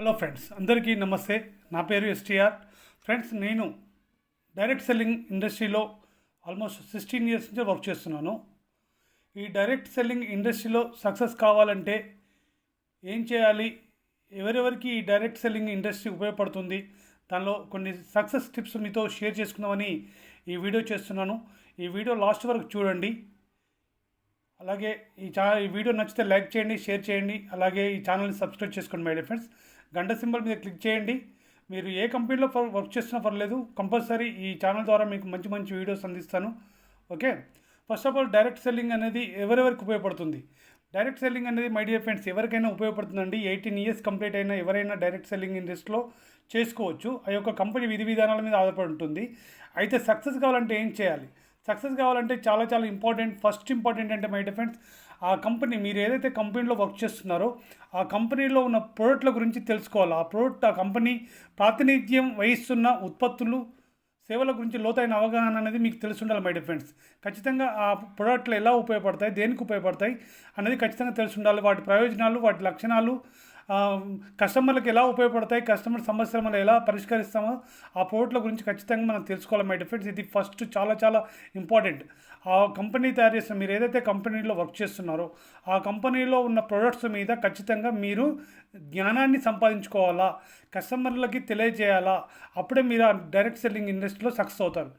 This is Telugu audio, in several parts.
హలో ఫ్రెండ్స్ అందరికీ నమస్తే. నా పేరు ఎస్టీఆర్. ఫ్రెండ్స్ నేను డైరెక్ట్ సెల్లింగ్ ఇండస్ట్రీలో ఆల్మోస్ట్ సిక్స్టీన్ ఇయర్స్ నుంచి వర్క్ చేస్తున్నాను. ఈ డైరెక్ట్ సెల్లింగ్ ఇండస్ట్రీలో సక్సెస్ కావాలంటే ఏం చేయాలి? ఎవరెవరికి ఈ డైరెక్ట్ సెల్లింగ్ ఇండస్ట్రీ ఉపయోగపడుతుంది? దానిలో కొన్ని సక్సెస్ టిప్స్ మీతో షేర్ చేసుకుందామని ఈ వీడియో చేస్తున్నాను. ఈ వీడియో లాస్ట్ వరకు చూడండి. అలాగే ఈ ఛా ఈ వీడియో నచ్చితే లైక్ చేయండి షేర్ చేయండి. అలాగే ఈ ఛానల్ని సబ్స్క్రైబ్ చేసుకోండి మై ఫ్రెండ్స్. గంట సింబల్ మీద క్లిక్ చేయండి. మీరు ఏ కంపెనీలో వర్క్ చేస్తున్నా పర్లేదు కంపల్సరీ ఈ ఛానల్ ద్వారా మీకు మంచి మంచి వీడియోస్ అందిస్తాను. Okay? First of all direct selling అనేది ఎవరెవరికి ఉపయోగపడుతుంది? డైరెక్ట్ సెల్లింగ్ అనేది మై డియర్ ఫ్రెండ్స్ ఎవరికైనా ఉపయోగపడుతుందండి. ఎయిటీన్ ఇయర్స్ కంప్లీట్ అయిన ఎవరైనా డైరెక్ట్ సెల్లింగ్ ఇండస్ట్రీలో చేసుకోవచ్చు. ఆ యొక్క కంపెనీ విధి విధానాల మీద ఆధారపడి ఉంటుంది. అయితే సక్సెస్ కావాలంటే ఏం చేయాలి? సక్సెస్ కావాలంటే చాలా చాలా ఇంపార్టెంట్ ఫస్ట్ ఇంపార్టెంట్ అంటే మై డిఫెన్స్ ఆ కంపెనీ మీరు ఏదైతే కంపెనీలో వర్క్ చేస్తున్నారో ఆ కంపెనీలో ఉన్న ప్రోడక్ట్ల గురించి తెలుసుకోవాలి. ఆ ప్రోడక్ట్ ఆ కంపెనీ ప్రాతినిధ్యం వహిస్తున్న ఉత్పత్తులు సేవల గురించి లోతైన అవగాహన అనేది మీకు తెలిసి ఉండాలి మై ఫ్రెండ్స్ ఖచ్చితంగా ఆ ప్రోడక్ట్లు ఎలా ఉపయోగపడతాయి దేనికి ఉపయోగపడతాయి అనేది ఖచ్చితంగా తెలిసి ఉండాలి. వాటి ప్రయోజనాలు వాటి లక్షణాలు కస్టమర్లకు ఎలా ఉపయోగపడతాయి కస్టమర్ సమస్యలు మనం ఎలా పరిష్కరిస్తామో ఆ ప్రోడక్ట్ల గురించి ఖచ్చితంగా మనం తెలుసుకోవాలి మై డిఫెండ్స్ ఇది ఫస్ట్ చాలా చాలా ఇంపార్టెంట్. ఆ కంపెనీ తయారు చేసిన మీరు ఏదైతే కంపెనీలో వర్క్ చేస్తున్నారో ఆ కంపెనీలో ఉన్న ప్రొడక్ట్స్ మీద ఖచ్చితంగా మీరు జ్ఞానాన్ని సంపాదించుకోవాలా కస్టమర్లకి తెలియజేయాలా అప్పుడే మీరు ఆ డైరెక్ట్ సెల్లింగ్ ఇండస్ట్రీలో సక్సెస్ అవుతారు.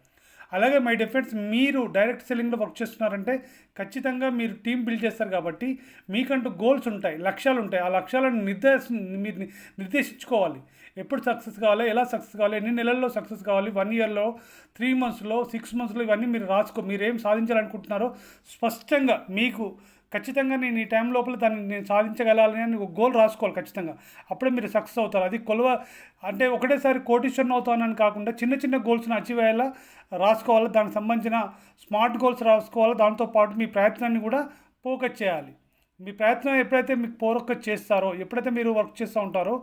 అలాగే మై డిఫెన్స్ మీరు డైరెక్ట్ సెల్లింగ్లో వర్క్ చేస్తున్నారంటే ఖచ్చితంగా మీరు టీం బిల్డ్ చేస్తారు కాబట్టి మీకంటూ గోల్స్ ఉంటాయి లక్ష్యాలు ఉంటాయి. ఆ లక్ష్యాలను నిర్దేశ మీరు నిర్దేశించుకోవాలి. ఎప్పుడు సక్సెస్ కావాలి ఎలా సక్సెస్ కావాలి ఎన్ని నెలల్లో సక్సెస్ కావాలి వన్ ఇయర్లో త్రీ మంత్స్లో సిక్స్ మంత్స్లో ఇవన్నీ మీరు రాసుకో మీరు ఏం సాధించాలనుకుంటున్నారో స్పష్టంగా మీకు ఖచ్చితంగా నేను ఈ టైం లోపల దాన్ని నేను సాధించగలాలని అని ఒక గోల్ రాసుకోవాలి ఖచ్చితంగా. అప్పుడే మీరు సక్సెస్ అవుతారు. అది కొలవ అంటే ఒకటేసారి కోటీశ్వరన్ అవుతానని కాకుండా చిన్న చిన్న గోల్స్ని అచీవ్ అయ్యేలా రాసుకోవాలి దానికి సంబంధించిన స్మార్ట్ గోల్స్ రాసుకోవాలి దాంతోపాటు మీ ప్రయత్నాన్ని కూడా ఫోకస్ చేయాలి. మీ ప్రయత్నం ఎప్పుడైతే మీకు ఫోకస్ చేస్తారో ఎప్పుడైతే మీరు వర్క్ చేస్తూ ఉంటారో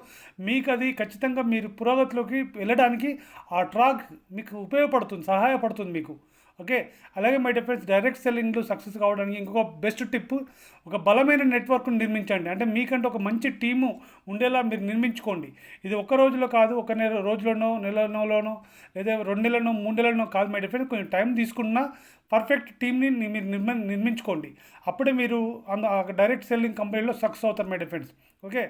మీకు అది ఖచ్చితంగా మీరు పురోగతిలోకి వెళ్ళడానికి ఆ ట్రాక్ మీకు ఉపయోగపడుతుంది సహాయపడుతుంది మీకు. ఓకే? అలాగే మై డిఫరెన్స్ డైరెక్ట్ సెల్లింగ్లో సక్సెస్ కావడానికి ఇంకొక బెస్ట్ టిప్ ఒక బలమైన నెట్వర్క్ను నిర్మించండి. అంటే మీకంటే ఒక మంచి టీము ఉండేలా మీరు నిర్మించుకోండి. ఇది ఒక రోజులో కాదు ఒక నెల రోజులోనో నెలలోనో లేదా రెండు నెలలోనో మూడు నెలలోనో కాదు మై డిఫరెన్స్ కొంచెం టైం తీసుకున్నా పర్ఫెక్ట్ టీమ్ని మీరు నిర్మ నిర్మించుకోండి. అప్పుడే మీరు అంద డైరెక్ట్ సెల్లింగ్ కంపెనీలో సక్సెస్ అవుతారు మై డిఫరెన్స్ ఓకే?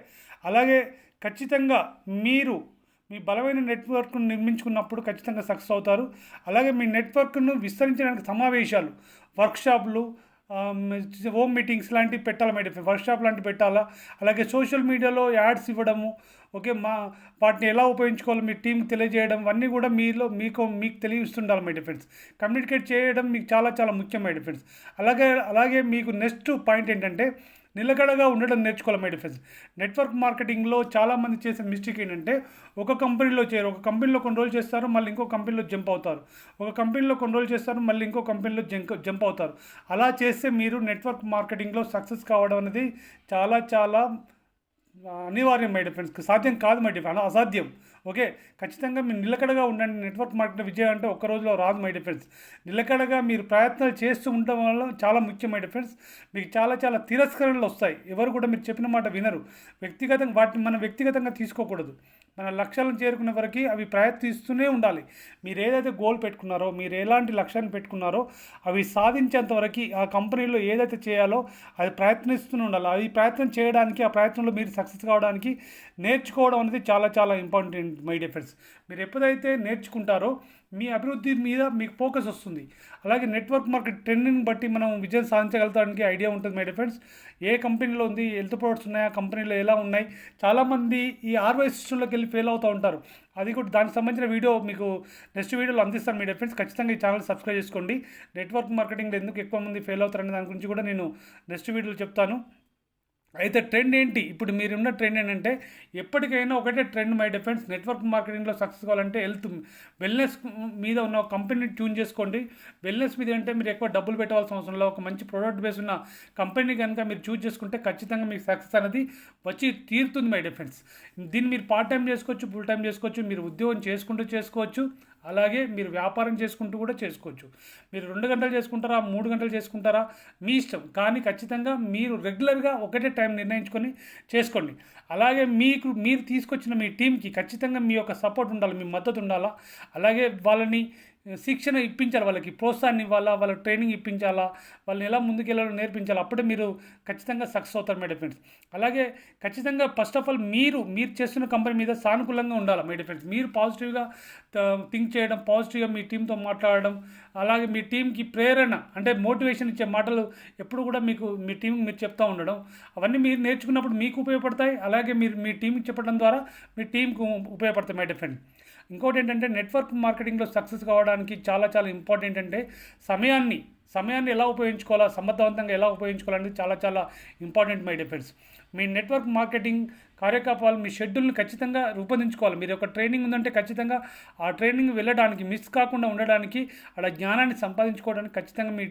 అలాగే ఖచ్చితంగా మీరు మీ బలమైన నెట్వర్క్ను నిర్మించుకున్నప్పుడు ఖచ్చితంగా సక్సెస్ అవుతారు. అలాగే మీ నెట్వర్క్ను విస్తరించడానికి సమావేశాలు వర్క్షాప్లు హోమ్ మీటింగ్స్ లాంటివి పెట్టాలి మేడం? డిఫరెంట్ వర్క్షాప్ లాంటివి పెట్టాలా? అలాగే సోషల్ మీడియాలో యాడ్స్ ఇవ్వడము ఓకే మా వాటిని ఎలా ఉపయోగించుకోవాలో మీ టీంకి తెలియజేయడం అన్నీ కూడా మీలో మీకు మీకు తెలియస్తుండాలి మై డిఫెండ్స్ కమ్యూనికేట్ చేయడం మీకు చాలా చాలా ముఖ్యం మై డిఫెండ్స్ అలాగే అలాగే మీకు నెక్స్ట్ పాయింట్ ఏంటంటే నిలకడగా ఉండడం నేర్చుకోవాలి మై డిఫెన్స్ నెట్వర్క్ మార్కెటింగ్లో చాలామంది చేసే మిస్టేక్ ఏంటంటే ఒక కంపెనీలో చేయరు ఒక కంపెనీలో కొన్ని రోజులు చేస్తారు మళ్ళీ ఇంకో కంపెనీలో జంప్ అవుతారు. ఒక కంపెనీలో కొన్ని రోజులు చేస్తారు మళ్ళీ ఇంకో కంపెనీలో జంప్ జంప్ అవుతారు. అలా చేస్తే మీరు నెట్వర్క్ మార్కెటింగ్లో సక్సెస్ కావడం అనేది చాలా చాలా అనివార్యం మై ఫ్రెండ్స్కి సాధ్యం కాదు మై డిఫెన్స్ అసాధ్యం. ఓకే? ఖచ్చితంగా మీరు నిలకడగా ఉండండి నెట్వర్క్ మార్కెట్ విజయం అంటే ఒక్క రోజులో రాదు మై డిఫెన్స్ నిలకడగా మీరు ప్రయత్నాలు చేస్తూ ఉండడం వల్ల చాలా ముఖ్యం మై డిఫెన్స్ మీకు చాలా చాలా తిరస్కరణలు వస్తాయి. ఎవరు కూడా మీరు చెప్పిన మాట వినరు. వ్యక్తిగతంగా వాటిని మనం వ్యక్తిగతంగా తీసుకోకూడదు. మన లక్ష్యాలను చేరుకునే వరకు అవి ప్రయత్నిస్తూనే ఉండాలి. మీరు ఏదైతే గోల్ పెట్టుకున్నారో మీరు ఎలాంటి లక్ష్యాన్ని పెట్టుకున్నారో అవి సాధించేంత వరకు ఆ కంపెనీలో ఏదైతే చేయాలో అది ప్రయత్నిస్తూనే ఉండాలి. అది ప్రయత్నం చేయడానికి ఆ ప్రయత్నంలో మీరు సక్సెస్ కావడానికి నేర్చుకోవడం అనేది చాలా చాలా ఇంపార్టెంట్ మై డిఫరెన్స్ మీరు ఎప్పుడైతే నేర్చుకుంటారో మీ అభివృద్ధి మీద మీకు ఫోకస్ వస్తుంది. అలాగే నెట్వర్క్ మార్కెట్ ట్రెండింగ్ బట్టి మనం విజయం సాధించగలగడానికి ఐడియా ఉంటుంది మై ఫ్రెండ్స్ ఏ కంపెనీలో ఉంది హెల్త్ ప్రొడక్ట్స్ ఉన్నాయా కంపెనీలో ఎలా ఉన్నాయి? చాలామంది ఈ ఆర్వై సిస్టంలోకి వెళ్ళి ఫెయిల్ అవుతూ ఉంటారు. అది కూడా దానికి సంబంధించిన వీడియో మీకు నెక్స్ట్ వీడియోలో అందిస్తాను మీ ఫ్రెండ్స్ ఖచ్చితంగా ఈ ఛానల్ సబ్స్క్రైబ్ చేసుకోండి. నెట్వర్క్ మార్కెటింగ్లో ఎందుకు ఎక్కువ మంది ఫెయిల్ అవుతారనే దాని గురించి కూడా నేను నెక్స్ట్ వీడియోలో చెప్తాను. అయితే ట్రెండ్ ఏంటి? ఇప్పుడు మీరున్న ట్రెండ్ ఏంటంటే ఎప్పటికైనా ఒకటే ట్రెండ్ మై డిఫెన్స్ నెట్వర్క్ మార్కెటింగ్లో సక్సెస్ కావాలంటే హెల్త్ వెల్నెస్ మీద ఉన్న ఒక కంపెనీని ట్యూన్ చేసుకోండి. వెల్నెస్ మీద అంటే మీరు ఎక్కువ డబ్బులు పెట్టవలసిన అవసరం లేదు. ఒక మంచి ప్రోడక్ట్ బేస్ ఉన్న కంపెనీ కనుక మీరు చూజ్ చేసుకుంటే ఖచ్చితంగా మీకు సక్సెస్ అనేది వచ్చి తీరుతుంది మై డిఫెన్స్ దీన్ని మీరు పార్ట్ టైం చేసుకోవచ్చు ఫుల్ టైం చేసుకోవచ్చు మీరు ఉద్యోగం చేసుకుంటూ చేసుకోవచ్చు. అలాగే మీరు వ్యాపారం చేసుకుంటూ కూడా చేసుకోవచ్చు. మీరు రెండు గంటలు చేసుకుంటారా మూడు గంటలు చేసుకుంటారా? మీ ఇష్టం. కానీ ఖచ్చితంగా మీరు రెగ్యులర్గా ఒకటే టైం నిర్ణయించుకొని చేసుకోండి. అలాగే మీకు మీరు తీసుకొచ్చిన మీ టీంకి ఖచ్చితంగా మీ యొక్క సపోర్ట్ ఉండాలి మీ మద్దతు ఉండాలా? అలాగే వాళ్ళని శిక్షణ ఇప్పించాలి వాళ్ళకి ప్రోత్సాహాన్ని ఇవ్వాలా వాళ్ళకి ట్రైనింగ్ ఇప్పించాలా వాళ్ళని ఎలా ముందుకెళ్ళాలో నేర్పించాలి అప్పుడే మీరు ఖచ్చితంగా సక్సెస్ అవుతారు మేడం ఫ్రెండ్స్. అలాగే ఖచ్చితంగా ఫస్ట్ ఆఫ్ ఆల్ మీరు మీరు చేస్తున్న కంపెనీ మీద సానుకూలంగా ఉండాలి మేడం ఫ్రెండ్స్. మీరు పాజిటివ్గా థింక్ చేయడం పాజిటివ్గా మీ టీంతో మాట్లాడడం అలాగే మీ టీంకి ప్రేరణ అంటే మోటివేషన్ ఇచ్చే మాటలు ఎప్పుడు కూడా మీకు మీ టీంకి మీరు చెప్తూ ఉండడం అవన్నీ మీరు నేర్చుకున్నప్పుడు మీకు ఉపయోగపడతాయి. అలాగే మీరు మీ టీంకి చెప్పడం ద్వారా మీ టీంకు ఉపయోగపడతాయి మై డిఫెండ్ ఇంకోటి ఏంటంటే నెట్వర్క్ మార్కెటింగ్లో సక్సెస్ కావడానికి చాలా చాలా ఇంపార్టెంట్ అంటే సమయాన్ని సమయాన్ని ఎలా ఉపయోగించుకోవాలా సమర్థవంతంగా ఎలా ఉపయోగించుకోవాలనేది చాలా చాలా ఇంపార్టెంట్ మై డిఫెండ్స్ మీ నెట్వర్క్ మార్కెటింగ్ కార్యకలాపాలు మీ షెడ్యూల్ని ఖచ్చితంగా రూపొందించుకోవాలి. మీరు ఒక ట్రైనింగ్ ఉందంటే ఖచ్చితంగా ఆ ట్రైనింగ్ వెళ్ళడానికి మిస్ కాకుండా ఉండడానికి అలా జ్ఞానాన్ని సంపాదించుకోవడానికి ఖచ్చితంగా మీ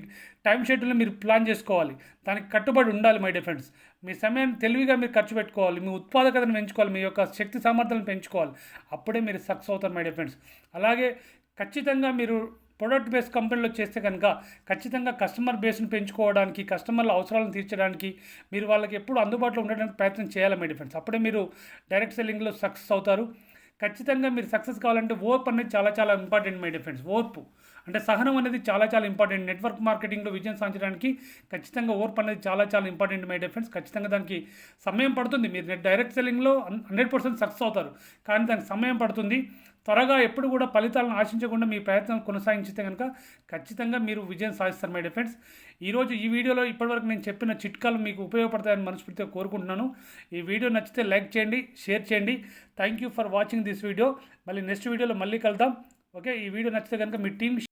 టైం షెడ్యూల్ని మీరు ప్లాన్ చేసుకోవాలి. దానికి కట్టుబడి ఉండాలి మై డిఫెండ్స్ మీ సమయాన్ని తెలివిగా మీరు ఖర్చు పెట్టుకోవాలి. మీ ఉత్పాదకతను పెంచుకోవాలి. మీ యొక్క శక్తి సామర్థ్యాలను పెంచుకోవాలి. అప్పుడే మీరు సక్సెస్ అవుతారు మై డిఫెండ్స్ అలాగే ఖచ్చితంగా మీరు ప్రొడక్ట్ బేస్ కంపెనీలో చేస్తే కనుక ఖచ్చితంగా కస్టమర్ బేస్ని పెంచుకోవడానికి కస్టమర్ల అవసరాలను తీర్చడానికి మీరు వాళ్ళకి ఎప్పుడు అందుబాటులో ఉండడానికి ప్రయత్నం చేయాలి మై డిఫెన్స్ అప్పుడే మీరు డైరెక్ట్ సెల్లింగ్లో సక్సెస్ అవుతారు. ఖచ్చితంగా మీరు సక్సెస్ కావాలంటే ఓర్పు అనేది చాలా చాలా ఇంపార్టెంట్ మై డిఫెండ్స్ ఓర్పు అంటే సహనం అనేది చాలా చాలా ఇంపార్టెంట్. నెట్వర్క్ మార్కెటింగ్లో విజయం సాధించడానికి ఖచ్చితంగా ఓర్పు అనేది చాలా చాలా ఇంపార్టెంట్ మై డిఫెండ్స్ ఖచ్చితంగా దానికి సమయం పడుతుంది. మీరు డైరెక్ట్ సెల్లింగ్లో హండ్రెడ్ పర్సెంట్ సక్సెస్ అవుతారు. కానీ దానికి సమయం పడుతుంది. త్వరగా ఎప్పుడు కూడా ఫలితాలను ఆశించకుండా మీ ప్రయత్నం కొనసాగించితే కనుక ఖచ్చితంగా మీరు విజయం సాధిస్తారు మై డిఫెండ్స్ ఈరోజు ఈ వీడియోలో ఇప్పటివరకు నేను చెప్పిన చిట్కాలు మీకు ఉపయోగపడతాయని మనస్ఫూర్తిగా కోరుకుంటున్నాను. ఈ వీడియో నచ్చితే లైక్ చేయండి షేర్ చేయండి. Thank you for watching this video మళ్ళీ నెక్స్ట్ వీడియోలో మళ్ళీ కలుద్దాం. ఓకే ఈ వీడియో నచ్చితే కనుక మీ టీం